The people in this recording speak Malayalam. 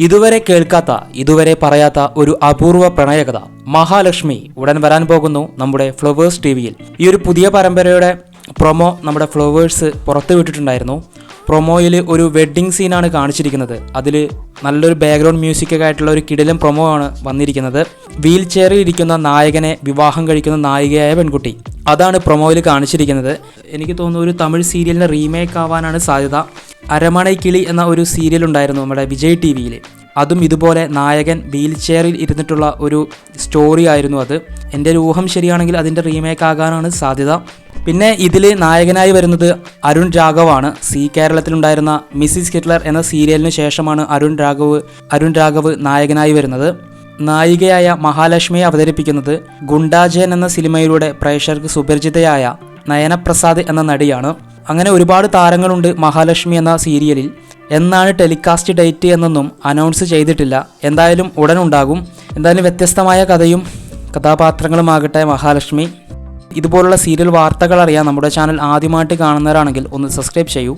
ഇതുവരെ കേൾക്കാത്ത ഇതുവരെ പറയാത്ത ഒരു അപൂർവ പ്രണയകഥ മഹാലക്ഷ്മി ഉടൻ വരാൻ പോകുന്നു നമ്മുടെ ഫ്ലവേഴ്സ് ടി വിയിൽ ഈ ഒരു പുതിയ പരമ്പരയുടെ പ്രൊമോ നമ്മുടെ ഫ്ലവേഴ്സ് പുറത്തുവിട്ടിട്ടുണ്ടായിരുന്നു പ്രൊമോയിൽ ഒരു വെഡ്ഡിംഗ് സീനാണ് കാണിച്ചിരിക്കുന്നത്. അതിൽ നല്ലൊരു ബാക്ക്ഗ്രൗണ്ട് മ്യൂസിക്കൊക്കെ ആയിട്ടുള്ള ഒരു കിടിലം പ്രൊമോ ആണ് വന്നിരിക്കുന്നത്. വീൽ ചെയറിൽ ഇരിക്കുന്ന നായകനെ വിവാഹം കഴിക്കുന്ന നായികയായ പെൺകുട്ടി. അതാണ് പ്രൊമോയിൽ കാണിച്ചിരിക്കുന്നത്. എനിക്ക് തോന്നുന്നു ഒരു തമിഴ് സീരിയലിന്റെ റീമേക്ക് ആവാനാണ് സാധ്യത. അരമണൈക്കിളി എന്ന ഒരു സീരിയൽ ഉണ്ടായിരുന്നു നമ്മുടെ വിജയ് ടി വിയിൽ അതും ഇതുപോലെ നായകൻ വീൽ ചെയറിൽ ഇരുന്നിട്ടുള്ള ഒരു സ്റ്റോറി ആയിരുന്നു അത്. എന്റെ ഒരു ഊഹം ശരിയാണെങ്കിൽ അതിന്റെ റീമേക്ക് ആകാനാണ് സാധ്യത. പിന്നെ ഇതിൽ നായകനായി വരുന്നത് അരുൺ രാഘവാണ്. സി കേരളത്തിലുണ്ടായിരുന്ന മിസ്സിസ് ഹിറ്റ്ലർ എന്ന സീരിയലിന് ശേഷമാണ് അരുൺ രാഘവ് അരുൺ രാഘവ് നായകനായി വരുന്നത്. നായികയായ മഹാലക്ഷ്മിയെ അവതരിപ്പിക്കുന്നത് ഗുണ്ടാജയൻ എന്ന സിനിമയിലൂടെ പ്രേക്ഷകർക്ക് സുപരിചിതയായ നയനപ്രസാദ് എന്ന നടിയാണ്. അങ്ങനെ ഒരുപാട് താരങ്ങളുണ്ട് മഹാലക്ഷ്മി എന്ന സീരിയലിൽ. എന്നാണ് ടെലികാസ്റ്റ് ഡേറ്റ് എന്നൊന്നും അനൗൺസ് ചെയ്തിട്ടില്ല. എന്തായാലും ഉടൻ ഉണ്ടാകും എന്തായാലും വ്യത്യസ്തമായ കഥയും കഥാപാത്രങ്ങളുമാകട്ടെ മഹാലക്ഷ്മി. ഇതുപോലുള്ള സീരിയൽ വാർത്തകൾ അറിയാൻ നമ്മുടെ ചാനൽ ആദ്യമായിട്ട് കാണുന്നവരാണെങ്കിൽ ഒന്ന് സബ്സ്ക്രൈബ് ചെയ്യൂ.